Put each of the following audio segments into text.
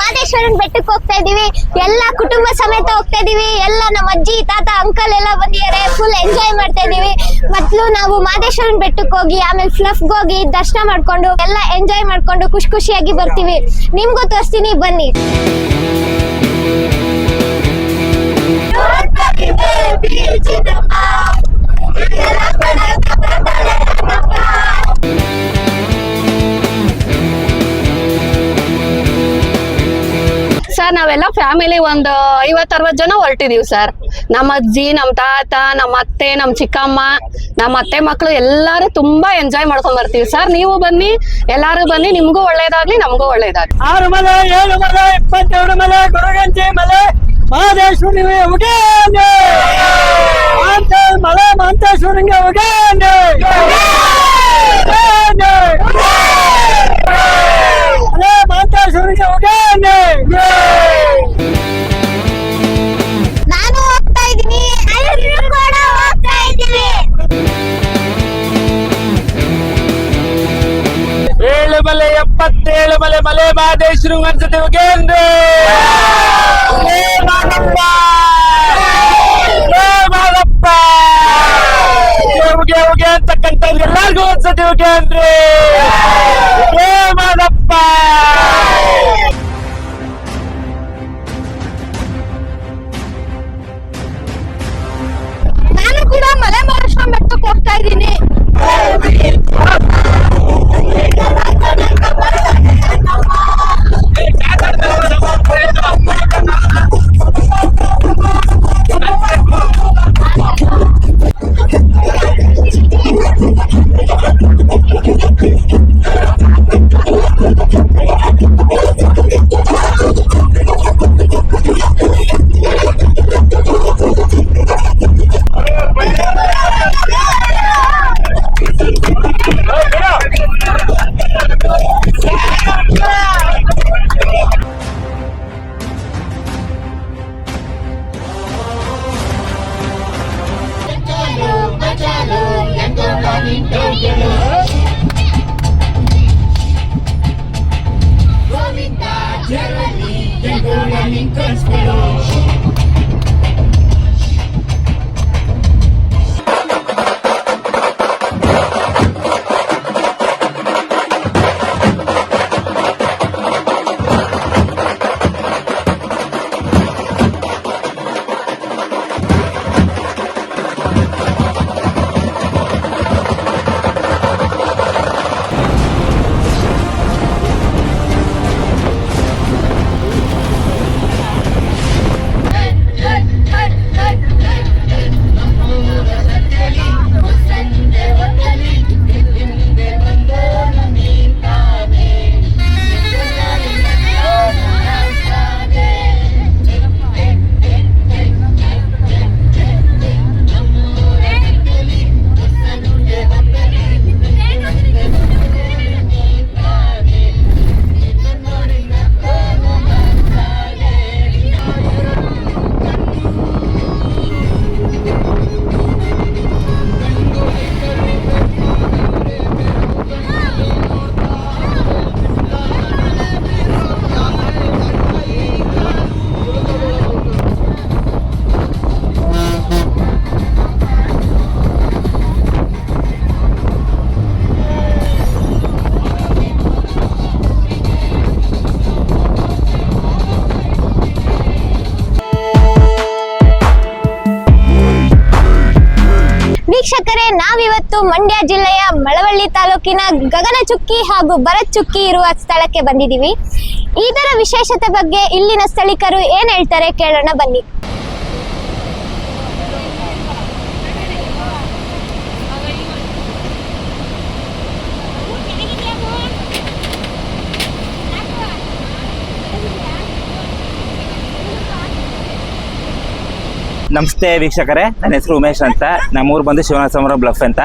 ಮಾದೇಶ್ವರನ್ ಬೆಟ್ಟಕ್ಕೆ ಹೋಗ್ತಾ ಇದೀವಿ ಎಲ್ಲ ಕುಟುಂಬ ಸಮೇತ ಹೋಗ್ತಾ ಇದೀವಿ ಎಲ್ಲ ನಮ್ಮ ಅಜ್ಜಿ, ತಾತ ಅಂಕಲ್ ಎಲ್ಲ ಬಂದಿದ್ದಾರೆ. ಫುಲ್ ಎಂಜಾಯ್ ಮಾಡ್ತಾ ಇದೀವಿ ಮೊದ್ಲು ನಾವು ಮಾದೇಶ್ವರನ್ ಬೆಟ್ಟಕ್ಕೆ ಹೋಗಿ, ಆಮೇಲೆ ಫ್ಲಫ್ ಹೋಗಿ, ದರ್ಶನ ಮಾಡ್ಕೊಂಡು, ಎಲ್ಲ ಎಂಜಾಯ್ ಮಾಡ್ಕೊಂಡು ಖುಷಿ ಖುಷಿಯಾಗಿ ಬರ್ತೀವಿ. ನಿಮ್ಗೂ ತೋರಿಸ್ತೀನಿ, ಬನ್ನಿ. ಸರ್ ನಾವೆಲ್ಲ ಫ್ಯಾಮಿಲಿ ಒಂದು ಐವತ್ ಅರವತ್ ಜನ ಹೊರಟಿದೀವಿ ಸರ್ ನಮ್ಮ ಅಜ್ಜಿ ನಮ್ಮ ತಾತ ನಮ್ಮ ಅತ್ತೆ ನಮ್ಮ ಚಿಕ್ಕಮ್ಮ ನಮ್ಮ ಅತ್ತೆ ಮಕ್ಕಳು ಎಲ್ಲಾರು ತುಂಬಾ ಎಂಜಾಯ್ ಮಾಡ್ಕೊಂಡ್ ಬರ್ತೀವಿ ಸರ್ ನೀವು ಬನ್ನಿ ಎಲ್ಲಾರು ಬನ್ನಿ ನಿಮ್ಗೂ ಒಳ್ಳೇದಾಗ್ಲಿ ನಮಗೂ ಒಳ್ಳೇದಾಗ್ಲಿ. ಆರು ಮಲೆ ಏಳು ಮಲೆ ಇಪ್ಪತ್ತೆರಡು ಮಲೆ ಗುರುಗಂಜಿ ಮಲೆ ಮಹದೇಶ್ವರಿ ಮಲೆ ಮಹಂತೇಶ್ವರಿಗೆ ಎಪ್ಪತ್ತೇಳು ಮಲೆ ಮಲೆ ಮಹದೇಶ್ವರ ಅನ್ಸುತ್ತೆ ಉಗೇಂದ್ರೆ ಉಗೇ Madappa. ಉಗೇ Madappa. ಉಗೆ ಉಗೆ Govinda Jeremy, Jenko Lamin Conspiro. ವೀಕ್ಷಕರೇ, ನಾವಿವತ್ತು ಮಂಡ್ಯ ಜಿಲ್ಲೆಯ ಮಳವಳ್ಳಿ ತಾಲೂಕಿನ ಗಗನಚುಕ್ಕಿ ಹಾಗೂ ಭರತ್ ಚುಕ್ಕಿ ಇರುವ ಸ್ಥಳಕ್ಕೆ ಬಂದಿದ್ದೀವಿ. ಇದರ ವಿಶೇಷತೆ ಬಗ್ಗೆ ಇಲ್ಲಿನ ಸ್ಥಳೀಕರು ಏನ್ ಹೇಳ್ತಾರೆ ಕೇಳೋಣ ಬನ್ನಿ. ನಮಸ್ತೆ ವೀಕ್ಷಕರೇ, ನನ್ನ ಹೆಸರು ಉಮೇಶ್ ಅಂತ. ನಮ್ಮೂರು ಬಂದು ಶಿವನಸಮರ ಬ್ಲಫ್ ಅಂತ.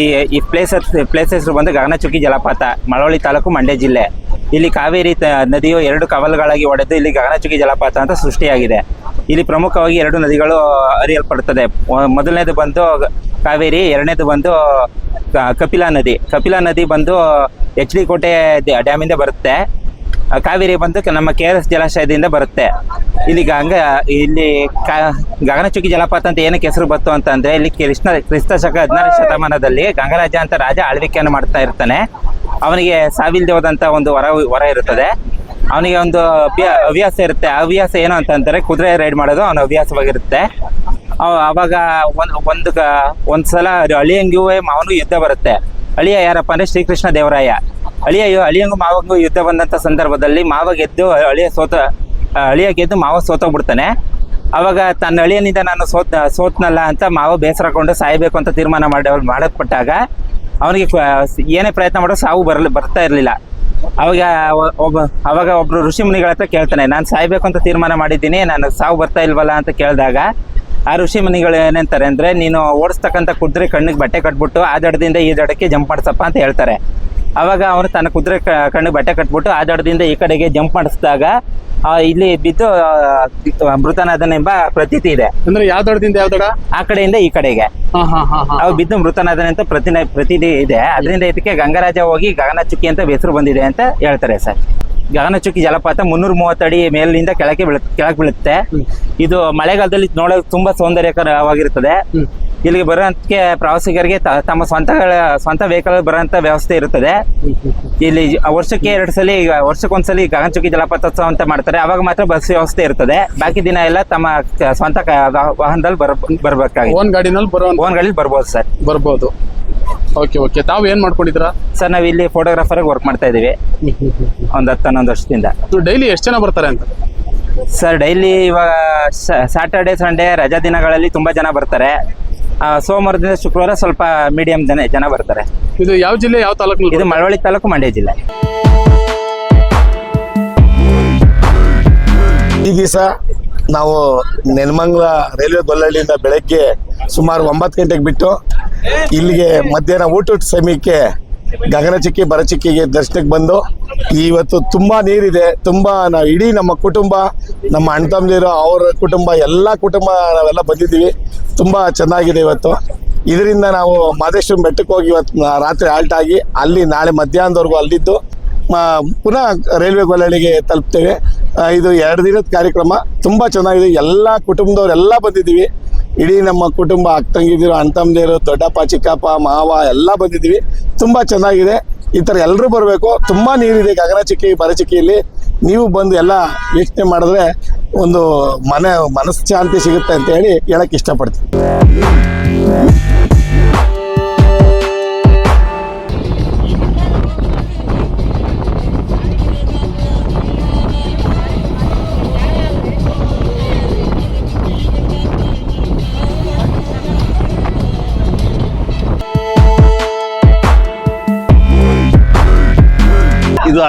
ಈ ಈ ಪ್ಲೇಸ್ ಪ್ಲೇಸ್ ಹೆಸರು ಬಂದು ಗಗನಚುಕ್ಕಿ ಜಲಪಾತ, ಮಳವಳ್ಳಿ ತಾಲೂಕು ಮಂಡ್ಯ ಜಿಲ್ಲೆ. ಇಲ್ಲಿ ಕಾವೇರಿ ನದಿಯು ಎರಡು ಕವಲುಗಳಾಗಿ ಒಡೆದು ಇಲ್ಲಿ ಗಗನಚುಕ್ಕಿ ಜಲಪಾತ ಅಂತ ಸೃಷ್ಟಿಯಾಗಿದೆ. ಇಲ್ಲಿ ಪ್ರಮುಖವಾಗಿ ಎರಡು ನದಿಗಳು ಅರಿಯಲ್ಪಡುತ್ತದೆ ಮೊದಲನೇದು ಬಂದು ಕಾವೇರಿ, ಎರಡನೇದು ಬಂದು ಕಪಿಲಾ ನದಿ. ಕಪಿಲಾ ನದಿ ಬಂದು ಎಚ್ ಡಿ ಕೋಟೆ ಡ್ಯಾಮಿಂದ ಬರುತ್ತೆ. ಕಾವೇರಿ ಬಂದು ನಮ್ಮ ಕೆ ಆರ್ ಎಸ್ ಜಲಾಶಯದಿಂದ ಬರುತ್ತೆ. ಇಲ್ಲಿ ಗಂಗ, ಇಲ್ಲಿ ಗಗನಚುಕ್ಕಿ ಜಲಪಾತ ಅಂತ ಏನಕ್ಕೆ ಹೆಸರು ಬಂತು ಅಂತಂದ್ರೆ, ಇಲ್ಲಿ ಕೃಷ್ಣ, ಕ್ರಿಸ್ತ ಶಕ ಹದಿನಾರು ಶತಮಾನದಲ್ಲಿ ಗಂಗರಾಜ ಅಂತ ರಾಜ ಆಳ್ವಿಕೆಯನ್ನು ಮಾಡ್ತಾ ಇರ್ತಾನೆ. ಅವನಿಗೆ ಸಾವಿಲ್ದೆ ಹೋದಂತ ಒಂದು ವರ ವರ ಇರುತ್ತದೆ. ಅವನಿಗೆ ಒಂದು ಹವ್ಯಾಸ ಇರುತ್ತೆ. ಆ ಹವ್ಯಾಸ ಏನು ಅಂತಂದ್ರೆ, ಕುದುರೆ ರೈಡ್ ಮಾಡೋದು ಅವನ ಹವ್ಯಾಸವಾಗಿರುತ್ತೆ. ಅವ- ಅವಾಗ ಒಂದು ಒಂದು ಸಲ ಅಳಿಯಂಗೂ ಅವನು ಯುದ್ಧ ಬರುತ್ತೆ. ಅಳಿಯ ಯಾರಪ್ಪ ಅಂದ್ರೆ ಶ್ರೀಕೃಷ್ಣ ದೇವರಾಯ. ಅಳಿಯ ಅಳಿಯಂಗು ಮಾವಂಗೂ ಯುದ್ಧ ಬಂದಂತ ಸಂದರ್ಭದಲ್ಲಿ ಮಾವ ಗೆದ್ದು ಅಳಿಯ ಸೋತ ಅಳಿಯ ಗೆದ್ದು ಮಾವ ಸೋತೋಗ್ಬಿಡ್ತಾನೆ. ಅವಾಗ ತನ್ನ ಅಳಿಯನಿಂದ ನಾನು ಸೋತ್, ಸೋತ್ನಲ್ಲ ಅಂತ ಮಾವ ಬೇಸರಕೊಂಡು ಸಾಯಬೇಕು ಅಂತ ತೀರ್ಮಾನ ಮಾಡಿ ಮಾಡಲ್ಪಟ್ಟಾಗ ಅವನಿಗೆ ಏನೇ ಪ್ರಯತ್ನ ಮಾಡೋ ಸಾವು ಬರಲಿ, ಬರ್ತಾ ಇರಲಿಲ್ಲ. ಅವಾಗ ಒಬ್ಬ, ಅವಾಗ ಒಬ್ರು ಋಷಿ ಮುನಿಗಳ ಹತ್ರ ಕೇಳ್ತಾನೆ, ನಾನು ಸಾಯ್ಬೇಕು ಅಂತ ತೀರ್ಮಾನ ಮಾಡಿದ್ದೀನಿ, ನಾನು ಸಾವು ಬರ್ತಾ ಇಲ್ವಲ್ಲ ಅಂತ ಕೇಳಿದಾಗ ಆ ಋಷಿ ಮುನಿಗಳು ಏನಂತಾರೆ ಅಂದ್ರೆ, ನೀನು ಓಡಿಸ್ತಕ್ಕಂಥ ಕುದ್ರೆ ಕಣ್ಣಿಗೆ ಬಟ್ಟೆ ಕಟ್ಬಿಟ್ಟು, ಆ ದಡದಿಂದ ಈ ದಡಕ್ಕೆ ಜಂಪ್ ಮಾಡ್ಸಪ್ಪ ಅಂತ ಹೇಳ್ತಾರೆ. ಅವಾಗ ಅವನು ತನ್ನ ಕುದುರೆ ಕಣ್ಣು ಬಟ್ಟೆ ಕಟ್ಬಿಟ್ಟು ಆ ದಡದಿಂದ ಈ ಕಡೆಗೆ ಜಂಪ್ ಮಾಡಿಸಿದಾಗ ಇಲ್ಲಿ ಬಿದ್ದು ಮೃತನಾದನೆಂಬ ಪ್ರತೀತಿ ಇದೆ. ಅಂದ್ರೆ ಯಾವ ದಡದಿಂದ ಯಾವ ದಡ? ಆ ಕಡೆಯಿಂದ ಈ ಕಡೆಗೆ. ಹಾ ಬಿದ್ದು ಮೃತನಾದನೆ ಅಂತ ಪ್ರತಿ ಪ್ರತೀತಿ ಇದೆ. ಅದರಿಂದ ಇದಕ್ಕೆ ಗಂಗರಾಜ ಹೋಗಿ ಗಗನಚುಕ್ಕಿ ಅಂತ ಹೆಸರು ಬಂದಿದೆ ಅಂತ ಹೇಳ್ತಾರೆ ಸರ್. ಗಗನಚುಕ್ಕಿ ಜಲಪಾತ ಮುನ್ನೂರ ಮೂವತ್ತಡಿ ಅಡಿ ಮೇಲಿನಿಂದ ಕೆಳಕ್ಕೆ ಬೀಳ ಕೆಳಗೆ ಬೀಳುತ್ತೆ. ಇದು ಮಳೆಗಾಲದಲ್ಲಿ ನೋಡೋಕೆ ತುಂಬಾ ಸೌಂದರ್ಯಕರವಾಗಿರುತ್ತದೆ. ಇಲ್ಲಿಗೆ ಬರುವಂತಕ್ಕೆ ಪ್ರವಾಸಿಗರಿಗೆ ತ- ತಮ್ಮ ಸ್ವಂತ ಸ್ವಂತ ವೆಹಿಕಲ್ ಬರೋಂಥ ವ್ಯವಸ್ಥೆ ಇರುತ್ತದೆ. ಇಲ್ಲಿ ವರ್ಷಕ್ಕೆ ಎರಡು ಸಲ ಈಗ ವರ್ಷಕ್ಕೊಂದ್ಸಲಿ ಗಗನಚುಕ್ಕಿ ಜಲಪಾತೋತ್ಸವ ಅಂತ ಮಾಡ್ತಾರೆ. ಅವಾಗ ಮಾತ್ರ ಬಸ್ ವ್ಯವಸ್ಥೆ ಇರ್ತದೆ. ಬಾಕಿ ದಿನ ಎಲ್ಲ ತಮ್ಮ ಕ- ಸ್ವಂತ ಕ- ವಾ- ವಾಹನದಲ್ಲಿ ಬರ್ ಬರ್ಬೇಕಾಗಿ ಓನ್ ಗಾಡಿನಲ್ಲಿ ಓನ್ ಫೋನ್ಗಳಲ್ಲಿ ಬರ್ಬೋದು ಸರ್. ಬರ್ಬೋದು. Okay okay. ತಾವು ಏನ್ ಮಾಡ್ಕೊಂಡಿದ್ದೀರಾ? ಸರ್ ನಾವು ಇಲ್ಲಿ ಫೋಟೋಗ್ರಾಫರ್ ವರ್ಕ್ ಮಾಡ್ತಾ ಇದ್ದೀವಿ. ಒಂದು ಹತ್ತು ಹನ್ನೊಂದು ವರ್ಷದಿಂದ. ಡೈಲಿ ಎಷ್ಟು ಜನ ಬರ್ತಾರೆ ಅಂತ? ಸರ್ ಡೈಲಿ ಇವಾಗ ಸ್ಯಾಟರ್ಡೆ ಸಂಡೇ ರಜಾ ದಿನಗಳಲ್ಲಿ ತುಂಬಾ ಜನ ಬರ್ತಾರೆ. ಸೋಮವಾರದಿಂದ ಶುಕ್ರವಾರ ಸ್ವಲ್ಪ ಮೀಡಿಯಂ ಜನ ಜನ ಬರ್ತಾರೆ. ಇದು ಯಾವ ಜಿಲ್ಲೆ ಯಾವ ತಾಲೂಕು? ಇದು ಮಳವಳ್ಳಿ ತಾಲೂಕು ಮಂಡ್ಯ ಜಿಲ್ಲೆ. ಈ ದಿವಸ ನಾವು ನೆಲಮಂಗ್ಲ ರೈಲ್ವೆ ಗೊಲ್ಲಹಳ್ಳಿಯಿಂದ ಬೆಳಗ್ಗೆ ಸುಮಾರು ಒಂಬತ್ತು ಗಂಟೆಗೆ ಬಿಟ್ಟು ಇಲ್ಲಿಗೆ ಮಧ್ಯಾಹ್ನ ಊಟದ ಸಮಯಕ್ಕೆ ಗಗನಚುಕ್ಕಿ ಬರಚುಕ್ಕಿಗೆ ದರ್ಶನಕ್ಕೆ ಬಂದು ಇವತ್ತು ತುಂಬಾ ನೀರಿದೆ. ತುಂಬಾ ನಾವು ಇಡೀ ನಮ್ಮ ಕುಟುಂಬ, ನಮ್ಮ ಅಣ್ಣ ತಮ್ಮದಿರು, ಅವರ ಕುಟುಂಬ, ಎಲ್ಲ ಕುಟುಂಬ ನಾವೆಲ್ಲ ಬಂದಿದ್ದೀವಿ. ತುಂಬಾ ಚೆನ್ನಾಗಿದೆ ಇವತ್ತು. ಇದರಿಂದ ನಾವು ಮಾದೇಶ್ವರ ಬೆಟ್ಟಕ್ಕೆ ಹೋಗಿ ಇವತ್ತು ರಾತ್ರಿ ಆಲ್ಟ್ ಆಗಿ ಅಲ್ಲಿ ನಾಳೆ ಮಧ್ಯಾಹ್ನದವರೆಗೂ ಅಲ್ಲಿದ್ದು ಪುನಃ ರೈಲ್ವೆ ಗೊಲ್ಲಳಿಗೆ ತಲುಪ್ತೇವೆ. ಇದು ಎರಡು ದಿನದ ಕಾರ್ಯಕ್ರಮ. ತುಂಬ ಚೆನ್ನಾಗಿದೆ. ಎಲ್ಲ ಕುಟುಂಬದವರೆಲ್ಲ ಬಂದಿದ್ದೀವಿ. ಇಡೀ ನಮ್ಮ ಕುಟುಂಬ ಅಕ್ಕ ತಂಗಿದಿರು ಅಣ್ಣ ತಮ್ಮದಿರು ದೊಡ್ಡಪ್ಪ, ಚಿಕ್ಕಪ್ಪ, ಮಾವ ಎಲ್ಲ ಬಂದಿದ್ದೀವಿ. ತುಂಬ ಚೆನ್ನಾಗಿದೆ. ಈ ಥರ ಎಲ್ಲರೂ ಬರಬೇಕು. ತುಂಬ ನೀರಿದೆ ಗಗನಚುಕ್ಕಿ ಬರಚಿಕ್ಕಿಯಲ್ಲಿ ನೀವು ಬಂದು ಎಲ್ಲ ವೀಕ್ಷಣೆ ಮಾಡಿದ್ರೆ ಒಂದು ಮನೆ ಮನಸ್ಶಾಂತಿ ಸಿಗುತ್ತೆ ಅಂತ ಹೇಳಿ ಹೇಳಕ್ಕೆ ಇಷ್ಟಪಡ್ತೀನಿ.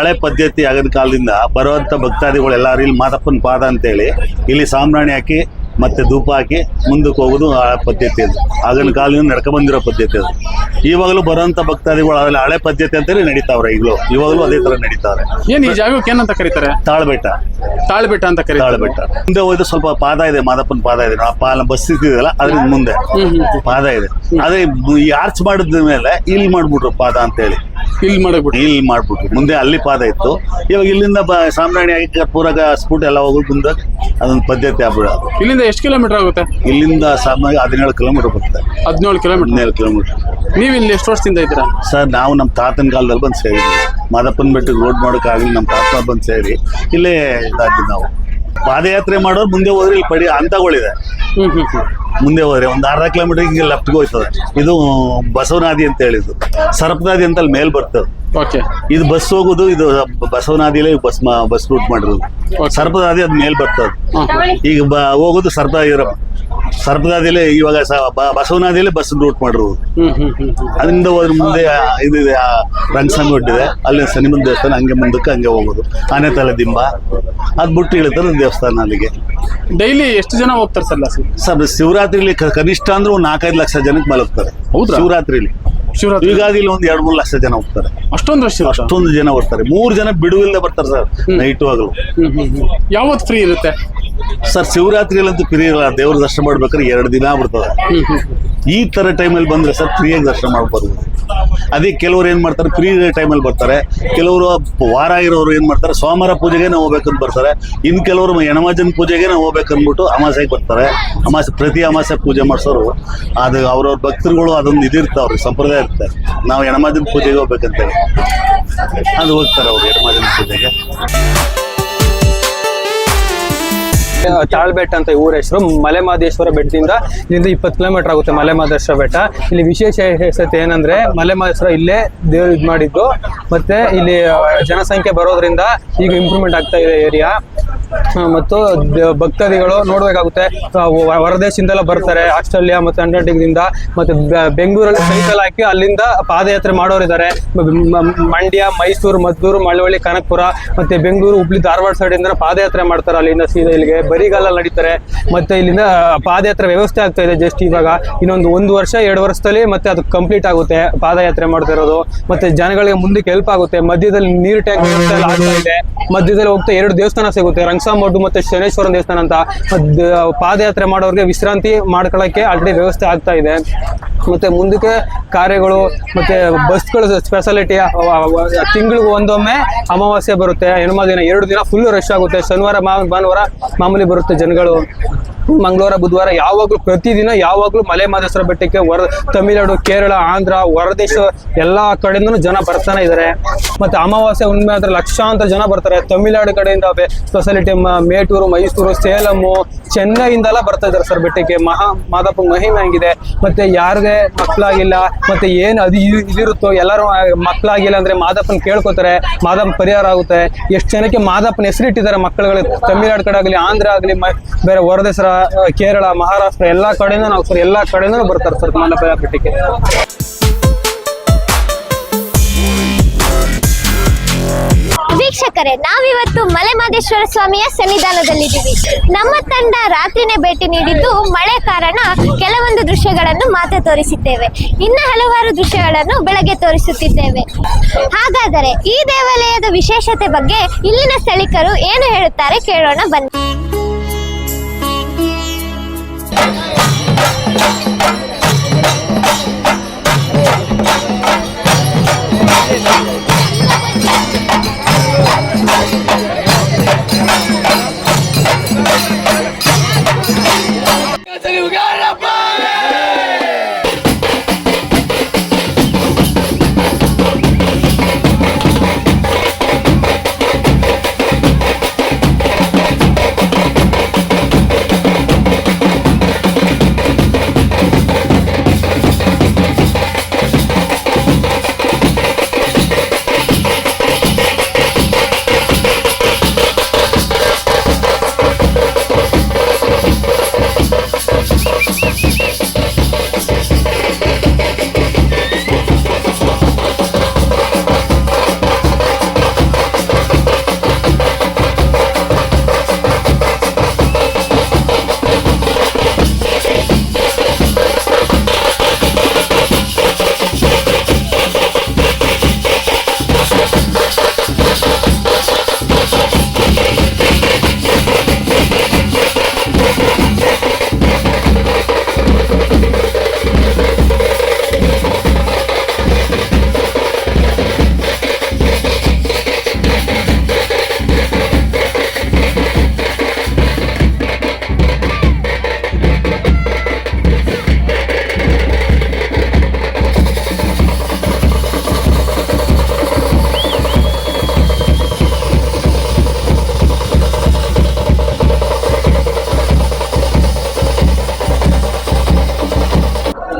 ಹಳೆ ಪದ್ಧತಿ ಆಗಿನ ಕಾಲದಿಂದ ಬರುವಂತ ಭಕ್ತಾದಿಗಳು ಎಲ್ಲರೂ ಇಲ್ಲಿ ಮಾದಪ್ಪನ ಪಾದ ಅಂತೇಳಿ ಇಲ್ಲಿ ಸಾಮ್ರಾಣಿ ಹಾಕಿ ಮತ್ತೆ ಧೂಪ ಹಾಕಿ ಮುಂದಕ್ಕೆ ಹೋಗೋದು ಆ ಪದ್ಧತಿ ಅದು. ಆಗಿನ ಕಾಲದಿಂದ ನಡ್ಕೊ ಬಂದಿರೋ ಪದ್ಧತಿ ಅದು. ಇವಾಗಲೂ ಬರುವಂತ ಭಕ್ತಾದಿಗಳು ಅದ್ರಲ್ಲಿ ಹಳೆ ಪದ್ಧತಿ ಅಂತೇಳಿ ನಡೀತಾವ್ರೆ ಈಗಲೂ. ಇವಾಗಲೂ ಅದೇ ತರ ನಡೀತಾವ್ರೆ. ಏನು ಈ ಜಾಗಕ್ಕೆ ಏನಂತ ಕರೀತಾರೆ? ತಾಳ್ಬೆಟ್ಟ. ತಾಳ್ಬೆಟ್ಟ ಅಂತ ಕರೀತಾರೆ. ತಾಳ್ಬೆಟ್ಟ. ಮುಂದೆ ಹೋಯ್ತು ಸ್ವಲ್ಪ ಪಾದ ಇದೆ ಮಾದಪ್ಪನ ಪಾದ ಇದೆ. ಆ ಪಾಲ ಬಸ್ ಇದೆಯಲ್ಲ ಅದ್ರಿಂದ ಮುಂದೆ. ಪಾದ ಇದೆ. ಅದೇ ಈ ಆರ್ಚ್ ಮಾಡಿದ ಮೇಲೆ ಇಲ್ಲಿ ಮಾಡ್ಬಿಟ್ರು ಪಾದ ಅಂತೇಳಿ. ಇಲ್ಲಿ ಮಾಡಕ್ಬಿಟ್ಟು ಇಲ್ಲಿ ಮಾಡ್ಬಿಟ್ಟು ಮುಂದೆ ಅಲ್ಲಿ ಪಾದ ಇತ್ತು. ಇವಾಗ ಇಲ್ಲಿಂದ ಬ ಸಾಂಬ್ರಾಣಿ ಆಗಿ ಪೂರಾಗ ಸ್ಕೂಟ್ ಎಲ್ಲ ಹೋಗಿ ಮುಂದೆ ಅದೊಂದು ಪದ್ಧತಿ ಆಗ್ಬಿಡೋದು. ಇಲ್ಲಿಂದ ಎಷ್ಟು ಕಿಲೋಮೀಟರ್ ಆಗುತ್ತೆ? ಇಲ್ಲಿಂದ ಸಾಮಾನ್ಯ ಹದಿನೇಳು ಕಿಲೋಮೀಟರ್ ಬರುತ್ತೆ. ಹದಿನೇಳು ಕಿಲೋಮೀಟರ್. ಹದಿನೇಳು ಕಿಲೋಮೀಟರ್. ನೀವು ಇಲ್ಲಿ ಎಷ್ಟು ವರ್ಷದಿಂದ ಇದ್ದೀರಾ? ಸರ್ ನಾವು ನಮ್ಮ ತಾತನ ಕಾಲದಲ್ಲಿ ಬಂದು ಸೇರಿ ಮಾದಪ್ಪನ ಬೆಟ್ಟಕ್ಕೆ ರೋಡ್ ಮಾಡೋಕ್ಕಾಗಲಿ ನಮ್ಮ ತಾತ ಬಂದು ಸೇರಿ ಇಲ್ಲೇ ಇದಾಗಿದ್ದು ನಾವು. ಪಾದಯಾತ್ರೆ ಮಾಡೋರು ಮುಂದೆ ಹೋದ್ರೆ ಇಲ್ಲಿ ಪಡಿ ಹಂತಗಳಿದೆ. ಮುಂದೆ ಹೋದ್ರೆ ಒಂದು ಅರ್ಧ ಕಿಲೋಮೀಟರ್ ಹಿಂಗೆ ಲೆಫ್ಟ್ಗೆ ಹೋಯ್ತದೆ. ಇದು ಬಸವನಾದಿ ಅಂತ ಹೇಳಿದ್ದು. ಸರಪನಾದಿ ಅಂತ ಅಲ್ಲಿ ಮೇಲ್ ಬರ್ತದೆ. ಓಕೆ ಇದು ಬಸ್ ಹೋಗುದು ಇದು ಬಸವನಾದಿಲೇ ಬಸ್ ಬಸ್ ರೂಟ್ ಮಾಡಿರೋದು. ಸರ್ಪದಾದಿ ಅದ್ ಮೇಲ್ ಬರ್ತದೆ. ಈಗ ಬ ಹೋಗೋದು ಸರ್ಪ ಸರ್ಪದಾದಿಲೇ ಇವಾಗ ಬಸವನಾದಿಲೇ ಬಸ್ ರೂಟ್ ಮಾಡಿರೋದು. ಅದರಿಂದ ಹೋದ್ರ ಮುಂದೆ ಇದು ರಂಗಸ್ವಾಮಿ ಒಡ್ಡಿದೆ ಅಲ್ಲಿ ಸನಿಮನ್ ದೇವಸ್ಥಾನ ಹಂಗೆ ಮುಂದಕ್ಕೆ ಹಂಗೆ ಹೋಗೋದು. ಆನೆ ತಲೆ ದಿಂಬ. ಅದ್ ಬಿಟ್ಟು ಇಳಿತಾರೆ ದೇವಸ್ಥಾನ ಅಲ್ಲಿಗೆ. ಡೈಲಿ ಎಷ್ಟು ಜನ ಹೋಗ್ತಾರೆ ಸರ್ ಸರ್ ಶಿವರಾತ್ರಿಲಿ ಕ- ಕನಿಷ್ಠ ಅಂದ್ರೆ ಒಂದು ನಾಲ್ಕೈದು ಲಕ್ಷ ಜನಕ್ಕೆ ಮಲಗ್ತಾರೆ. ಹೌದ್ರಾ? ಶಿವರಾತ್ರಿಲಿ. ಶಿವರಾತ್ರಿ. ಯುಗಾದಿಲಿ ಒಂದು ಎರಡು ಮೂರು ಲಕ್ಷ ಜನ ಹೋಗ್ತಾರೆ. ಅಷ್ಟೊಂದು ರಶ್ ಇರುತ್ತಾ? ಅಷ್ಟೊಂದು ಜನ ಬರ್ತಾರೆ. ಮೂರು ಜನ ಬಿಡುವಿಲ್ಲದೆ ಬರ್ತಾರೆ ಸರ್ ನೈಟು ಆಗಲು. ಯಾವತ್ತು ಫ್ರೀ ಇರುತ್ತೆ? ಸರ್, ಶಿವರಾತ್ರಿಯಲ್ಲಂತೂ ಫ್ರೀ ಇರಲ್ಲ ದೇವ್ರ ದರ್ಶನ ಮಾಡ್ಬೇಕಾದ್ರೆ ಎರಡು ದಿನ ಬಿಡ್ತದೆ ಈ ತರ ಟೈಮಲ್ಲಿ ಬಂದ್ರೆ ಸರ್ ಫ್ರೀಯಾಗಿ ದರ್ಶನ ಮಾಡ್ಬೋದು. ಅದೇ ಕೆಲವರು ಏನ್ ಮಾಡ್ತಾರೆ ಫ್ರೀ ಟೈಮಲ್ಲಿ ಬರ್ತಾರೆ. ಕೆಲವರು ವಾರ ಇರೋರು ಏನ್ ಮಾಡ್ತಾರೆ, ಸೋಮವಾರ ಪೂಜೆಗೆ ನಾವು ಹೋಗ್ಬೇಕಂತ ಬರ್ತಾರೆ. ಇನ್ ಕೆಲವರು ಯಣಮಾಜನ್ ಪೂಜೆಗೆ ನಾವು ಹೋಗ್ಬೇಕಂದ್ಬಿಟ್ಟು ಅಮಾಸೆಗೆ ಬರ್ತಾರೆ. ಅಮಾಸೆ, ಪ್ರತಿ ಅಮಾಸೆ ಪೂಜೆ ಮಾಡಿಸೋರು. ಅದು ಅವ್ರವ್ರ ಭಕ್ತರುಗಳು ಅದೊಂದು ಇದಿರ್ತಾವ್ರಿ ಸಂಪ್ರದಾಯ ಇರ್ತಾರೆ ನಾವು ಯಣಮಾಜನ್ ಪೂಜೆಗೆ ಹೋಗ್ಬೇಕಂತೇಳಿ. ಅದು ಹೋಗ್ತಾರೆ ಅವ್ರು ಯಣಮಾಜನ್ ಪೂಜೆಗೆ. ತಾಳ್ಬೆಟ್ಟ ಅಂತ ಊರ ಹೆಸರು. ಮಲೆ ಮಹದೇಶ್ವರ ಬೆಟ್ಟದಿಂದ ಇಲ್ಲಿಂದ ಇಪ್ಪತ್ತು ಕಿಲೋಮೀಟರ್ ಆಗುತ್ತೆ ಮಲೆ ಮಹದೇಶ್ವರ ಬೆಟ್ಟ. ಇಲ್ಲಿ ವಿಶೇಷ ವಿಶೇಷತೆ ಏನಂದ್ರೆ ಮಲೆ ಮಹದೇಶ್ವರ ಇಲ್ಲೇ ದೇವ್ರು ಇದು ಮಾಡಿದ್ದು. ಮತ್ತೆ ಇಲ್ಲಿ ಜನಸಂಖ್ಯೆ ಬರೋದ್ರಿಂದ ಈಗ ಇಂಪ್ರೂವ್ಮೆಂಟ್ ಆಗ್ತಾ ಇದೆ ಏರಿಯಾ ಮತ್ತು ಭಕ್ತಾದಿಗಳು ನೋಡ್ಬೇಕಾಗುತ್ತೆ. ಹೊರದೇಶದಿಂದೆಲ್ಲ ಬರ್ತಾರೆ, ಆಸ್ಟ್ರೇಲಿಯಾ ಮತ್ತೆ ಅಂಟಾರ್ಟಿಕದಿಂದ, ಮತ್ತೆ ಬೆ- ಬೆಂಗಳೂರಲ್ಲಿ ಸೈಕಲ್ ಹಾಕಿ ಅಲ್ಲಿಂದ ಪಾದಯಾತ್ರೆ ಮಾಡೋರಿದ್ದಾರೆ ಮ- ಮ- ಮಂಡ್ಯ, ಮೈಸೂರು, ಮದ್ದೂರು, ಮಳವಳ್ಳಿ, ಕನಕಪುರ, ಮತ್ತೆ ಬೆಂಗಳೂರು, ಹುಬ್ಳಿ, ಧಾರವಾಡ ಸೈಡ್ ಇಂದ ಪಾದಯಾತ್ರೆ ಮಾಡ್ತಾರೆ ಅಲ್ಲಿಂದ ಸೀದಾ ಇಲ್ಲಿಗೆ. ಬರಿಗಾಲ ನಡೀತಾರೆ. ಮತ್ತೆ ಇಲ್ಲಿಂದ ಪಾದಯಾತ್ರೆ ವ್ಯವಸ್ಥೆ ಆಗ್ತಾ ಇದೆ ಜಸ್ಟ್ ಇವಾಗ. ಇನ್ನೊಂದು ಒಂದು ವರ್ಷ, ಎರಡು ವರ್ಷದಲ್ಲಿ ಮತ್ತೆ ಅದು ಕಂಪ್ಲೀಟ್ ಆಗುತ್ತೆ, ಪಾದಯಾತ್ರೆ ಮಾಡ್ತಾ ಇರೋದು. ಮತ್ತೆ ಜನಗಳಿಗೆ ಮುಂದಕ್ಕೆ ಹೆಲ್ಪ್ ಆಗುತ್ತೆ. ಮಧ್ಯದಲ್ಲಿ ನೀರು ಟ್ಯಾಂಕ್ ಆಗ್ತಾ ಮಧ್ಯದಲ್ಲಿ ಹೋಗ್ತಾ ಎರಡು ದೇವಸ್ಥಾನ ಸಿಗುತ್ತೆ ರಂಗಸಾಮಡ್ಡು ಮತ್ತೆ ಶನೇಶ್ವರ ದೇವಸ್ಥಾನ ಅಂತ ಪಾದಯಾತ್ರೆ ಮಾಡೋರಿಗೆ ವಿಶ್ರಾಂತಿ ಮಾಡ್ಕೊಳ್ಳೋಕೆ ಆಲ್ರೆಡಿ ವ್ಯವಸ್ಥೆ ಆಗ್ತಾ ಇದೆ. ಮತ್ತೆ ಮುಂದಕ್ಕೆ ಕಾರ್ಯಗಳು, ಮತ್ತೆ ಬಸ್ಗಳು ಸ್ಪೆಷಾಲಿಟಿ ತಿಂಗಳಿಗೆ ಒಂದೊಮ್ಮೆ ಅಮಾವಾಸ್ಯೆ ಬರುತ್ತೆ. ಹೆಣ್ಮ ದಿನ ಎರಡು ದಿನ ಫುಲ್ ರಶ್ ಆಗುತ್ತೆ. ಶನಿವಾರ ಭಾನುವಾರ ಮಾಮೂಲಿ ಬರುತ್ತೆ ಜನಗಳು. ಮಂಗಳವಾರ ಬುಧವಾರ ಯಾವಾಗಲೂ ಪ್ರತಿದಿನ ಯಾವಾಗಲೂ ಮಲೆ ಮಹದೇಶ್ವರ ಬೆಟ್ಟಕ್ಕೆ ಹೊರ ತಮಿಳುನಾಡು ಕೇರಳ ಆಂಧ್ರ ಹೊರದೇಶ ಎಲ್ಲ ಕಡೆಯಿಂದನೂ ಜನ ಬರ್ತಾನೆ ಇದ್ದಾರೆ ಮತ್ತೆ ಅಮಾವಾಸ್ಯೆ ಹುಣ್ಣಿಮೆ ಆದ್ರೆ ಲಕ್ಷಾಂತರ ಜನ ಬರ್ತಾರೆ. ತಮಿಳುನಾಡು ಕಡೆಯಿಂದ ಸ್ಪೆಷಾಲಿಟಿ ಮೇಟೂರು ಮೈಸೂರು ಸೇಲಮು ಚೆನ್ನೈಯಿಂದೆಲ್ಲ ಬರ್ತಾ ಇದ್ದಾರೆ ಸರ್ ಬೆಟ್ಟಕ್ಕೆ. ಮಹಾ ಮಾದಪ್ಪ ಮಹಿಮೆ ಆಗಿದೆ ಮತ್ತೆ ಯಾರಿಗೆ ಮಕ್ಕಳಾಗಿಲ್ಲ ಮತ್ತೆ ಏನು ಅದು ಇದಿರುತ್ತೋ ಎಲ್ಲರೂ ಮಕ್ಕಳಾಗಿಲ್ಲ ಅಂದ್ರೆ ಮಾದಪ್ಪನ ಕೇಳ್ಕೊತಾರೆ. ಮಾದಪ್ಪ ಪರಿಹಾರ ಆಗುತ್ತೆ. ಎಷ್ಟು ಜನಕ್ಕೆ ಮಾದಪ್ಪನ ಹೆಸರಿಟ್ಟಿದ್ದಾರೆ ಮಕ್ಕಳುಗಳಿಗೆ. ತಮಿಳ್ನಾಡು ಕಡೆ ಆಗಲಿ ಆಂಧ್ರ ಆಗಲಿ ಬೇರೆ ಹೊರದೇಶರ ಆ, ಕೇರಳ, ಮಹಾರಾಷ್ಟ್ರ ಎಲ್ಲಾ ಕಡೆಯಿಂದ ನಾವು ಸರ್ ಎಲ್ಲಾ ಕಡೆಯಿಂದ ಬರ್ತಾರೆ ಸರ್ ಮಾದಪ್ಪ ಬೆಟ್ಟಕ್ಕೆ ವೀಕ್ಷಕರೇ, ನಾವಿವತ್ತು ಮಲೆಮಹದೇಶ್ವರ ಸ್ವಾಮಿಯ ಸನ್ನಿಧಾನದಲ್ಲಿದ್ದೀವಿ. ನಮ್ಮ ತಂಡ ರಾತ್ರಿನೇ ಭೇಟಿ ನೀಡಿದ್ದು ಮಳೆ ಕಾರಣ ಕೆಲವೊಂದು ದೃಶ್ಯಗಳನ್ನು ಮಾತ್ರ ತೋರಿಸಿದ್ದೇವೆ. ಇನ್ನು ಹಲವಾರು ದೃಶ್ಯಗಳನ್ನು ಬೆಳಗ್ಗೆ ತೋರಿಸುತ್ತಿದ್ದೇವೆ. ಹಾಗಾದರೆ ಈ ದೇವಾಲಯದ ವಿಶೇಷತೆ ಬಗ್ಗೆ ಇಲ್ಲಿನ ಸ್ಥಳೀಕರು ಏನು ಹೇಳುತ್ತಾರೆ ಕೇಳೋಣ ಬನ್ನಿ. Thank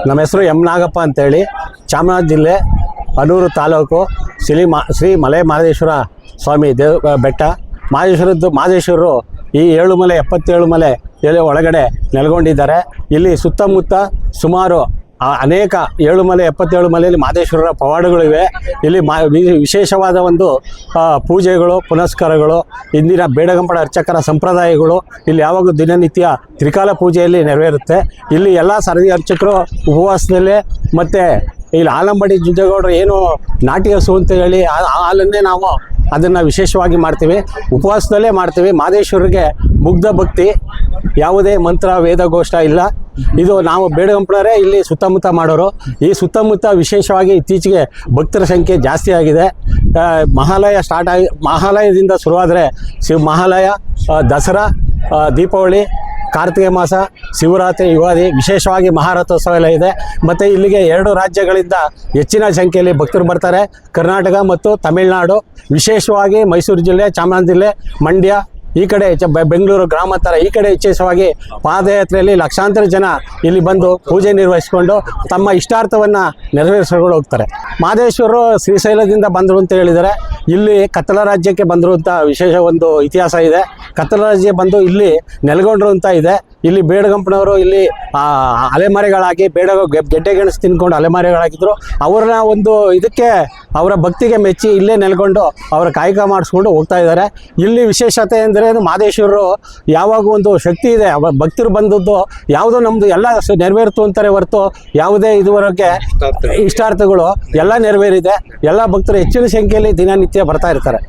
ನಮ್ಮ ಹೆಸರು ಎಂ ನಾಗಪ್ಪ ಅಂತೇಳಿ. ಚಾಮರಾಜ ಜಿಲ್ಲೆ ಅನೂರು ತಾಲೂಕು ಶ್ರೀ ಮಾ, ಶ್ರೀ ಮಲೆ ಮಹದೇಶ್ವರ ಸ್ವಾಮಿ ದೇವ ಬೆಟ್ಟ. ಮಹದೇಶ್ವರದ್ದು, ಮಹದೇಶ್ವರರು ಈ ಏಳು ಮಲೆ, ಎಪ್ಪತ್ತೇಳು ಮಲೆ ಒಳಗಡೆ ನೆಲೆಗೊಂಡಿದ್ದಾರೆ. ಇಲ್ಲಿ ಸುತ್ತಮುತ್ತ ಸುಮಾರು ಆ ಅನೇಕ ಏಳುಮಲೆ ಎಪ್ಪತ್ತೇಳು ಮಲೆಯಲ್ಲಿ ಮಾದೇಶ್ವರರ ಪವಾಡಗಳಿವೆ. ಇಲ್ಲಿ ಮಾ ವಿಶೇಷವಾದ ಒಂದು ಪೂಜೆಗಳು, ಪುನಸ್ಕಾರಗಳು, ಇಂದಿನ ಬೇಡಗಂಪಡ ಅರ್ಚಕರ ಸಂಪ್ರದಾಯಗಳು, ಇಲ್ಲಿ ಯಾವಾಗಲೂ ದಿನನಿತ್ಯ ತ್ರಿಕಾಲ ಪೂಜೆಯಲ್ಲಿ ನೆರವೇರುತ್ತೆ. ಇಲ್ಲಿ ಎಲ್ಲ ಸರದಿ ಅರ್ಚಕರು ಉಪವಾಸದಲ್ಲೇ ಮತ್ತು ಇಲ್ಲಿ ಆಲಂಬಡಿ ಜುಜ್ಜೇಗೌಡರು ಏನು ನಾಟಿ ಹಸು ಅಂತ ಹೇಳಿ ಹಾಲನ್ನೇ ನಾವು ಅದನ್ನು ವಿಶೇಷವಾಗಿ ಮಾಡ್ತೀವಿ. ಉಪವಾಸದಲ್ಲೇ ಮಾಡ್ತೀವಿ. ಮಾದೇಶ್ವರಿಗೆ ಮುಗ್ಧ ಭಕ್ತಿ. ಯಾವುದೇ ಮಂತ್ರ ವೇದಘೋಷ ಇಲ್ಲ. ಇದು ನಾವು ಬೇಡಗಂಪನವರೇ ಇಲ್ಲಿ ಸುತ್ತಮುತ್ತ ಮಾಡೋರು. ಈ ಸುತ್ತಮುತ್ತ ವಿಶೇಷವಾಗಿ ಇತ್ತೀಚೆಗೆ ಭಕ್ತರ ಸಂಖ್ಯೆ ಜಾಸ್ತಿ ಆಗಿದೆ. ಮಹಾಲಯ ಸ್ಟಾರ್ಟ್ ಆಗಿ, ಮಹಾಲಯದಿಂದ ಶುರುವಾದರೆ ಶಿವ ಮಹಾಲಯ ದಸರಾ ದೀಪಾವಳಿ, ಕಾರ್ತಿಕ ಮಾಸ, ಶಿವರಾತ್ರಿ, ಯುಗಾದಿ, ವಿಶೇಷವಾಗಿ ಮಹಾರಥೋತ್ಸವ ಎಲ್ಲ ಇದೆ. ಮತ್ತು ಇಲ್ಲಿಗೆ ಎರಡು ರಾಜ್ಯಗಳಿಂದ ಹೆಚ್ಚಿನ ಸಂಖ್ಯೆಯಲ್ಲಿ ಭಕ್ತರು ಬರ್ತಾರೆ. ಕರ್ನಾಟಕ ಮತ್ತು ತಮಿಳುನಾಡು. ವಿಶೇಷವಾಗಿ ಮೈಸೂರು ಜಿಲ್ಲೆ ಚಾಮರಾಜ ಜಿಲ್ಲೆ, ಮಂಡ್ಯ ಈ ಕಡೆ ಬೆಂಗಳೂರು ಗ್ರಾಮಾಂತರ ಈ ಕಡೆ ವಿಶೇಷವಾಗಿ ಪಾದಯಾತ್ರೆಯಲ್ಲಿ ಲಕ್ಷಾಂತರ ಜನ ಇಲ್ಲಿ ಬಂದು ಪೂಜೆ ನಿರ್ವಹಿಸಿಕೊಂಡು ತಮ್ಮ ಇಷ್ಟಾರ್ಥವನ್ನು ನೆರವೇರಿಸಿಕೊಂಡು ಹೋಗ್ತಾರೆ. ಮಾದೇಶ್ವರರು ಶ್ರೀಶೈಲದಿಂದ ಬಂದರು ಅಂತ ಹೇಳಿದರೆ ಇಲ್ಲಿ ಕತ್ತಲ ರಾಜ್ಯಕ್ಕೆ ಬಂದರು ವಿಶೇಷ ಒಂದು ಇತಿಹಾಸ ಇದೆ. ಕತ್ತಲ ರಾಜ್ಯ ಬಂದು ಇಲ್ಲಿ ನೆಲೆಗೊಂಡಿರುವಂಥ ಇದೆ. ಇಲ್ಲಿ ಬೇಡಗಂಪನವರು ಇಲ್ಲಿ ಅಲೆಮಾರಿಗಳಾಗಿ ಬೇಡ ಗೆಡ್ಡೆ ಗೆಣಸು ತಿನ್ಕೊಂಡು ಅಲೆಮಾರಿಗಳಾಗಿದ್ರು. ಅವ್ರನ್ನ ಒಂದು ಇದಕ್ಕೆ ಅವರ ಭಕ್ತಿಗೆ ಮೆಚ್ಚಿ ಇಲ್ಲೇ ನೆಲೆಗೊಂಡು ಅವರ ಕಾಯಕ ಮಾಡಿಸ್ಕೊಂಡು ಹೋಗ್ತಾ ಇದ್ದಾರೆ. ಇಲ್ಲಿ ವಿಶೇಷತೆ ಅಂದರೆ ಮಾದೇಶ್ವರರು ಯಾವಾಗ ಒಂದು ಶಕ್ತಿ ಇದೆ. ಅವ ಭಕ್ತರು ಬಂದದ್ದು ಯಾವುದೋ ನಮ್ಮದು ಎಲ್ಲ ನೆರವೇರ್ತು ಅಂತಾರೆ ಹೊರತು ಯಾವುದೇ ಇದುವರೆಗೆ ಇಷ್ಟಾರ್ಥಗಳು ಎಲ್ಲ ನೆರವೇರಿದೆ. ಎಲ್ಲ ಭಕ್ತರು ಹೆಚ್ಚಿನ ಸಂಖ್ಯೆಯಲ್ಲಿ ದಿನನಿತ್ಯ ಬರ್ತಾ ಇರ್ತಾರೆ.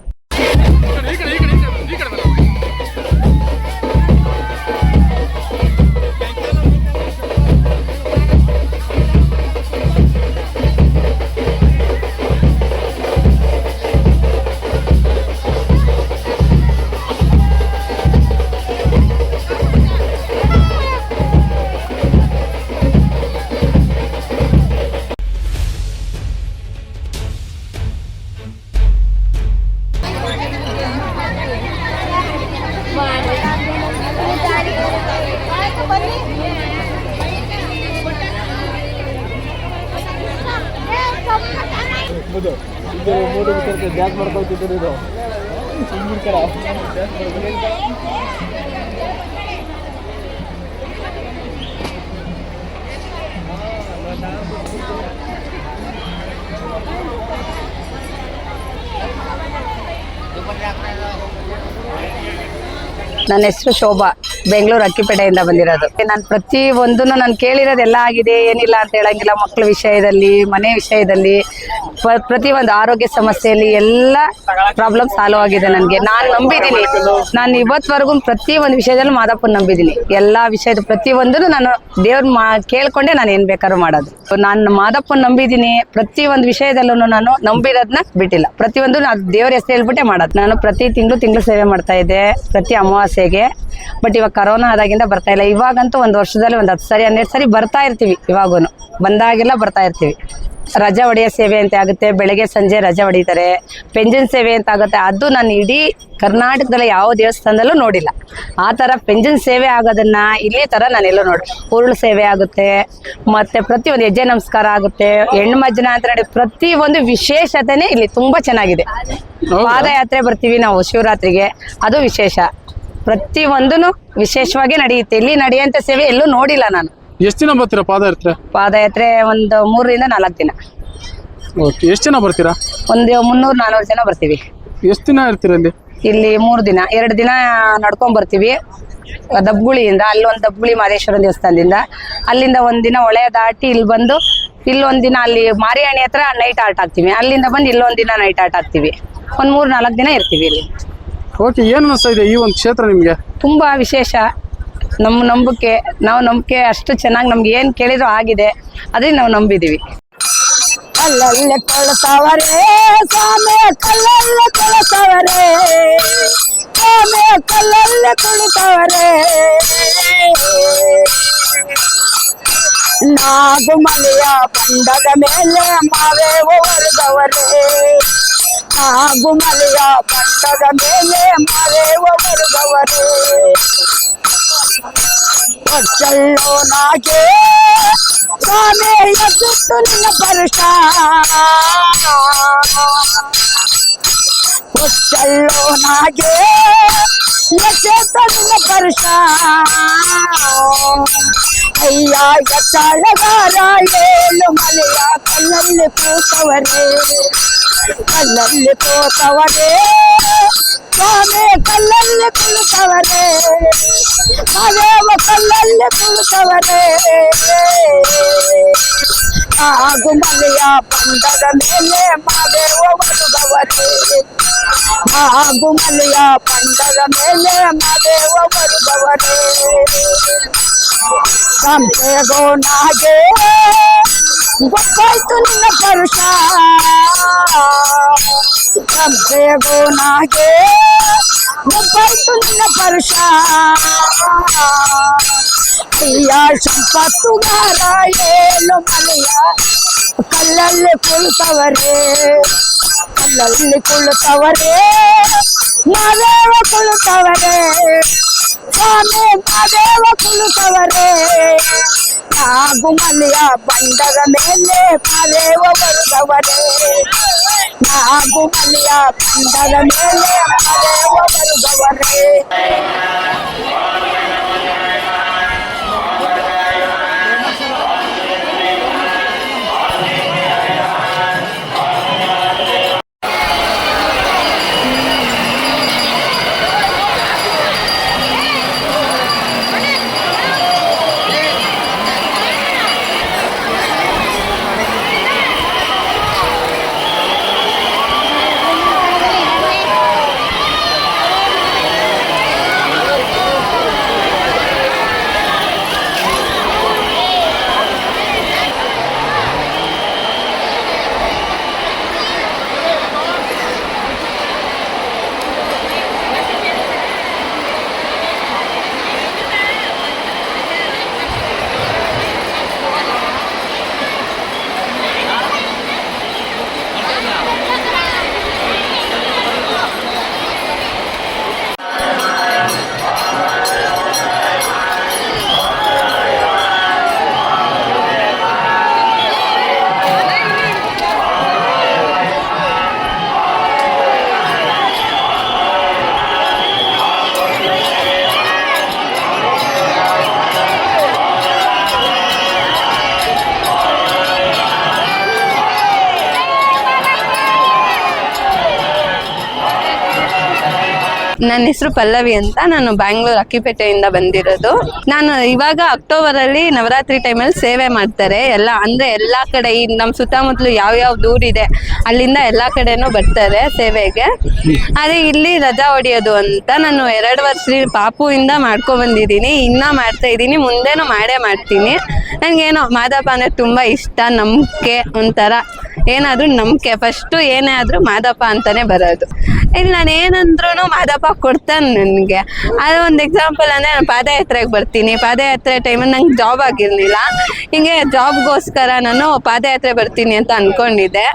ನನ್ನ ಹೆಸರು ಶೋಭಾ. ಬೆಂಗಳೂರು ಅಕ್ಕಿಪೇಟೆಯಿಂದ ಬಂದಿರೋದು. ನಾನು ಪ್ರತಿ ಒಂದನ್ನು ನಾನು ಕೇಳಿರೋದೆಲ್ಲ ಆಗಿದೆ, ಏನಿಲ್ಲ ಅಂತ ಹೇಳಂಗಿಲ್ಲ. ಮಕ್ಕಳ ವಿಷಯದಲ್ಲಿ, ಮನೆ ವಿಷಯದಲ್ಲಿ ಪ್ರತಿ ಒಂದು ಆರೋಗ್ಯ ಸಮಸ್ಯೆಯಲ್ಲಿ ಎಲ್ಲ ಪ್ರಾಬ್ಲಮ್ ಸಾಲ್ವ್ ಆಗಿದೆ ನನಗೆ. ನಾನು ನಂಬಿದ್ದೀನಿ. ನಾನು ಇವತ್ತವರೆಗೂ ಪ್ರತಿ ಒಂದು ವಿಷಯದಲ್ಲೂ ಮಾದಪ್ಪನ ನಂಬಿದ್ದೀನಿ. ಎಲ್ಲ ವಿಷಯದ ಪ್ರತಿ ಒಂದನ್ನು ನಾನು ದೇವ್ರ ಮಾ, ಕೇಳ್ಕೊಂಡೆ ನಾನು ಏನು ಬೇಕಾದ್ರೂ ಮಾಡೋದು. ನಾನು ಮಾದಪ್ಪನ ನಂಬಿದ್ದೀನಿ. ಪ್ರತಿ ಒಂದು ವಿಷಯದಲ್ಲೂ ನಾನು ನಂಬಿರೋದನ್ನ ಬಿಟ್ಟಿಲ್ಲ. ಪ್ರತಿಯೊಂದು ನಾನು ದೇವ್ರ ಹೆಸರು ಹೇಳ್ಬಿಟ್ಟೆ ಮಾಡೋದು. ನಾನು ಪ್ರತಿ ತಿಂಗಳು ತಿಂಗಳು ಸೇವೆ ಮಾಡ್ತಾ ಇದ್ದೆ, ಪ್ರತಿ ಅಮಾವಾಸ್ಯೆಗೆ. ಬಟ್ ಇವಾಗ ಕರೋನಾ ಆದಾಗಿಂದ ಬರ್ತಾ ಇಲ್ಲ. ಇವಾಗಂತೂ ಒಂದು ವರ್ಷದಲ್ಲಿ ಒಂದು ಹತ್ತು ಸರಿ, ಹನ್ನೆರಡು ಸರಿ ಬರ್ತಾ ಇರ್ತೀವಿ ಇವಾಗೂ ಬಂದಾಗೆಲ್ಲ ಬರ್ತಾ ಇರ್ತೀವಿ. ರಜಾ ಹೊಡೆಯೋ ಸೇವೆ ಅಂತ ಆಗುತ್ತೆ ಬೆಳಗ್ಗೆ ಸಂಜೆ ರಜಾ ಹೊಡಿತಾರೆ ಪೆಂಜನ್ ಸೇವೆ ಅಂತ ಆಗುತ್ತೆ. ಅದು ನಾನು ಇಡೀ ಕರ್ನಾಟಕದಲ್ಲಿ ಯಾವ ದೇವಸ್ಥಾನದಲ್ಲೂ ನೋಡಿಲ್ಲ. ಆ ಥರ ಪೆಂಜನ್ ಸೇವೆ ಆಗೋದನ್ನ ಇಲ್ಲಿ ಥರ ಎಲ್ಲೋ ನೋಡಿ ಉರುಳು ಸೇವೆ ಆಗುತ್ತೆ ಮತ್ತೆ ಪ್ರತಿಯೊಂದು ಹೆಜ್ಜೆ ನಮಸ್ಕಾರ ಆಗುತ್ತೆ ಹೆಣ್ಣು ಮಜ್ಜನ ಅಂತ ನೋಡಿ ಪ್ರತಿ ಒಂದು ವಿಶೇಷತೆನೇ ಇಲ್ಲಿ ತುಂಬಾ ಚೆನ್ನಾಗಿದೆ. ಪಾದಯಾತ್ರೆ ಬರ್ತೀವಿ ನಾವು ಶಿವರಾತ್ರಿಗೆ ಅದು ವಿಶೇಷ. ಪ್ರತಿ ಒಂದೂ ವಿಶೇಷವಾಗಿ ನಡೆಯುತ್ತೆ. ಇಲ್ಲಿ ನಡೆಯುವಂಥ ಸೇವೆ ಎಲ್ಲೂ ನೋಡಿಲ್ಲ ನಾನು. ಎಷ್ಟು ದಿನ ಬರ್ತೀರಾ ಪಾದಯಾತ್ರೆ? ಪಾದಯಾತ್ರೆ ಒಂದು ಮೂರರಿಂದ ನಾಲ್ಕು ದಿನ. ಓಕೆ ಎಷ್ಟು ಜನ ಬರ್ತೀರಾ? ಒಂದು ಮುನ್ನೂರು ನಾನ್ನೂರು ಜನ ಬರ್ತೀವಿ. ಎಷ್ಟು ದಿನ ಇರ್ತೀರಾ ಇಲ್ಲಿ? ಇಲ್ಲಿ ಮೂರು ದಿನ ಎರಡು ದಿನ ನಡ್ಕೊಂಡ್ ಬರ್ತೀವಿ. ದಬ್ಗುಳಿಯಿಂದ ಅಲ್ಲೊಂದು ದಬ್ಗುಳಿ ಮಾದೇಶ್ವರ ದೇವಸ್ಥಾನದಿಂದ. ಅಲ್ಲಿಂದ ಒಂದಿನ ಹೊಳೆ ದಾಟಿ ಇಲ್ಲಿ ಬಂದು ಇಲ್ಲೊಂದ್ ದಿನ ಅಲ್ಲಿ ಮಾರಿಯಾಣಿ ಹತ್ರ ನೈಟ್ ಆಟ ಆಗ್ತೀವಿ ಅಲ್ಲಿಂದ ಬಂದು ಇಲ್ಲೊಂದ್ ದಿನ ನೈಟ್ ಆಟ ಆಗ್ತೀವಿ ಒಂದು ಮೂರು ನಾಲ್ಕು ದಿನ ಇರ್ತೀವಿ ಇಲ್ಲಿ. ಓಕೆ ಏನು ಅನಿಸ್ತಾ ಇದೆ ಈ ಒಂದು ಕ್ಷೇತ್ರ ನಿಮಗೆ? ತುಂಬಾ ವಿಶೇಷ. ನಮ್ಮ ನಂಬಿಕೆ ನಾವು ನಂಬಿಕೆ ಅಷ್ಟು ಚೆನ್ನಾಗಿ ನಮ್ಗೆ ಏನು ಕೇಳಿದ್ರು ಆಗಿದೆ. ಅದೇ ನಾವು ನಂಬಿದೀವಿ. ಅಲ್ಲಲ್ಲೇ ಕೊಳ್ತಾವರೇ ಸ್ವಾಮಿ, ಕಲ್ಲಲ್ಲೇ ಕೊಳ್ತಾವರೇ ಸ್ವಾಮಿ, ಕಲ್ಲಲ್ಲೇ ನಾಗು ನಾಗುಮಲೆಯ ಬಂಡದ ಮೇಲೆ ಮಾವೇವ ನಾಗು ನಾಗುಮಲೆಯ ಬಂಡದ ಮೇಲೆ ಮಾವೇವ और चलो के सामे सुन परशा चलो नागे के तन्न परशा अय्या यचा लगारा ये लुमलिया कलल पोतवरे कलल पोतवरे స్వామి కళ్ళల్ని పులుకవరే అదేవ కళ్ళల్ని పులుకవరే ఆగు మలియా పండగ మేలే మాదేవ వరుగవరే ఆగు మలియా పండగ మేలే మాదేవ వరుగవరే ಸಂತೆಗೋ ನಾಗೆ ಗೊತ್ತಾಯ್ತು ನಿನ್ನ ಪರುಷ ಸಂತೆಗೋ ನಾಗೆ ಗೊತ್ತಾಯ್ತು ನಿನ್ನ ಪರುಷ మలియా సంపత్తుగా రాయేలు మలియా కళ్ళల్లి కులుతవరే కళ్ళల్లి కులుతవరే మాదేవ కులుతవరే స్వామి మాదేవ కులుతవరే. నాగు మలియా బండగ మేలే మాదేవ వరుదవరే. నాగు మలియా బండగ మేలే మాదేవ వరుద ಹೆಸರು ಪಲ್ಲವಿ ಅಂತ ನಾನು ಬ್ಯಾಂಗ್ಳೂರ್ ಅಕ್ಕಿಪೇಟೆಯಿಂದ ಬಂದಿರೋದು. ನಾನು ಇವಾಗ ಅಕ್ಟೋಬರ್ ಅಲ್ಲಿ ನವರಾತ್ರಿ ಟೈಮಲ್ಲಿ ಸೇವೆ ಮಾಡ್ತಾರೆ. ಎಲ್ಲ ಅಂದ್ರೆ ಎಲ್ಲಾ ಕಡೆ ಈ ನಮ್ಮ ಸುತ್ತಮುತ್ತಲು ಯಾವ ಯಾವ ದೂರಿದೆ ಅಲ್ಲಿಂದ ಎಲ್ಲಾ ಕಡೆನೂ ಬರ್ತಾರೆ ಸೇವೆಗೆ. ಅದೇ ಇಲ್ಲಿ ರಜಾ ಹೊಡಿಯೋದು ಅಂತ ನಾನು ಎರಡು ವರ್ಷ ಪಾಪುವಿಂದ ಮಾಡ್ಕೊ ಬಂದಿದ್ದೀನಿ. ಇನ್ನ ಮಾಡ್ತಾ ಇದ್ದೀನಿ. ಮುಂದೆನೂ ಮಾಡೇ ಮಾಡ್ತೀನಿ. ನನಗೇನೋ ಮಾದಪ್ಪ ಅಂದ್ರೆ ತುಂಬಾ ಇಷ್ಟ, ನಂಬಿಕೆ ಒಂಥರ. ಏನಾದ್ರೂ ನಂಬಿಕೆ. ಫಸ್ಟು ಏನೇ ಆದ್ರೂ ಮಾದಪ್ಪ ಅಂತಾನೆ ಬರೋದು. ಇಲ್ಲಿ ನಾನು ಏನಂದ್ರೂ ಮಾದಪ್ಪ ಕೊಡ್ತಾನೆ ನನಗೆ. ಅದು ಒಂದು ಎಕ್ಸಾಂಪಲ್ ಅಂದರೆ ನಾನು ಪಾದಯಾತ್ರೆಗೆ ಬರ್ತೀನಿ. ಪಾದಯಾತ್ರೆ ಟೈಮಲ್ಲಿ ನಂಗೆ ಜಾಬ್ ಆಗಿರಲಿಲ್ಲ. ಹಿಂಗೆ ಜಾಬ್ಗೋಸ್ಕರ ನಾನು ಪಾದಯಾತ್ರೆ ಬರ್ತೀನಿ ಅಂತ ಅಂದ್ಕೊಂಡಿದ್ದೆ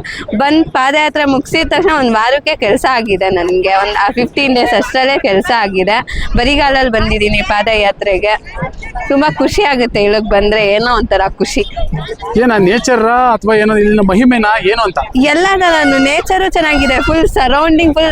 ಬಂದು ಪಾದಯಾತ್ರೆ ಮುಗಿಸಿದ ತಕ್ಷಣ ಒಂದು ವಾರಕ್ಕೆ ಕೆಲಸ ಆಗಿದೆ ನನಗೆ. ಒಂದು ಫಿಫ್ಟೀನ್ ಡೇಸ್ ಅಷ್ಟರಲ್ಲೇ ಕೆಲಸ ಆಗಿದೆ. ಬರಿಗಾಲಲ್ಲಿ ಬಂದಿದ್ದೀನಿ ಪಾದಯಾತ್ರೆಗೆ. ತುಂಬ ಖುಷಿ ಆಗುತ್ತೆ ಇಳಕ್ ಬಂದರೆ ಏನೋ ಒಂಥರ ಖುಷಿ. ಏನ ನೇಚರ್ ಅಥವಾ ಏನೋ ಇಲ್ಲಿನ ಮಹಿಮೆನಾ ಏನು ಅಂತ? ಎಲ್ಲ ನಾನು ನೇಚರು ಚೆನ್ನಾಗಿದೆ. ಫುಲ್ ಸರೌಂಡಿಂಗ್ ಫುಲ್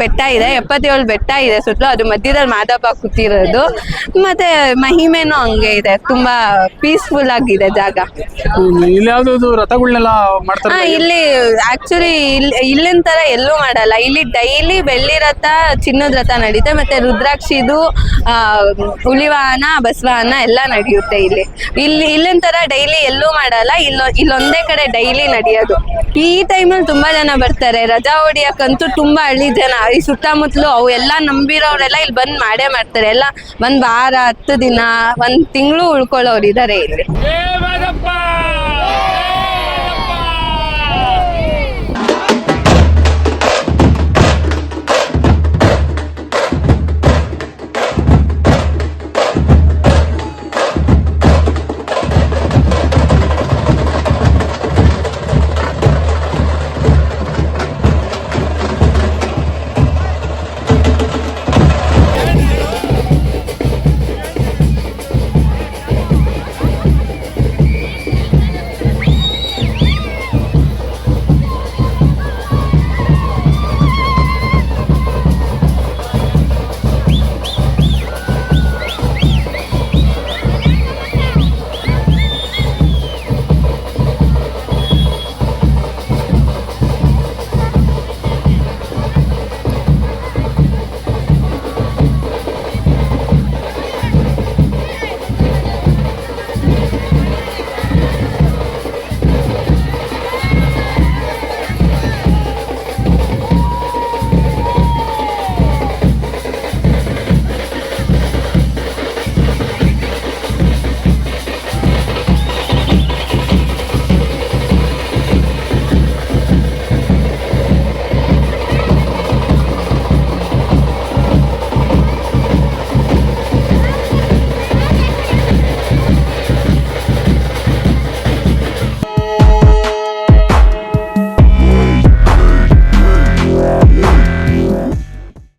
ಬೆಟ್ಟ ಇದೆ ಎಪ್ಪತ್ತೇಳು ಬೆಟ್ಟ ಇದೆ ಸುತ್ತಲೂ. ಅದು ಮಧ್ಯದಲ್ಲಿ ಮಾದಪ್ಪ ಕೂತಿರೋದು. ಮತ್ತೆ ಮಹಿಮೆನೂ ಹಂಗೆ ಇದೆ. ತುಂಬಾ ಪೀಸ್ಫುಲ್ ಆಗಿದೆ ಜಾಗ. ಇಲ್ಲಿ ಯಾವ್ದು ರಥಗಳನ್ನೆಲ್ಲ ಮಾಡ್ತಾರೆ ಹಾ ಇಲ್ಲಿ ಆಕ್ಚುಲಿ ಇಲ್ಲಿ ಇಲ್ಲಿನ ತರ ಎಲ್ಲೂ ಮಾಡಲ್ಲ. ಇಲ್ಲಿ ಡೈಲಿ ಬೆಳ್ಳಿ ರಥ ಚಿನ್ನದ ರಥ ನಡೀತೆ. ಮತ್ತೆ ರುದ್ರಾಕ್ಷಿದು ಆ, ಹುಲಿ ವಾಹನ ಬಸವಾಹನ ಎಲ್ಲ ನಡೆಯುತ್ತೆ ಇಲ್ಲಿ. ಇಲ್ಲಿ ಇಲ್ಲಿನ ತರ ಡೈಲಿ ಎಲ್ಲೂ ಮಾಡಲ್ಲ. ಇಲ್ಲೊ ಇಲ್ಲೊಂದೇ ಕಡೆ ಡೈಲಿ ನಡೆಯೋದು. ಈ ಟೈಮಲ್ಲಿ ತುಂಬಾ ಜನ ಬರ್ತಾರೆ. ರಜಾ ಹೊಡಿಯಕ್ಕಂತೂ ತುಂಬಾ ಹಳ್ಳಿ ಜನ ಈ ಸುತ್ತಮುತ್ತಲು ಅವು ಎಲ್ಲ ನಂಬಿರೋರೆಲ್ಲ ಇಲ್ಲಿ ಬಂದ್ ಮಾಡೇ ಮಾಡ್ತಾರೆ. ಎಲ್ಲ ಒಂದ್ ವಾರ, ಹತ್ತು ದಿನ, ಒಂದ್ ತಿಂಗಳು ಉಳ್ಕೊಳ್ಳೋರು ಇದಾರೆ ಇಲ್ಲಿ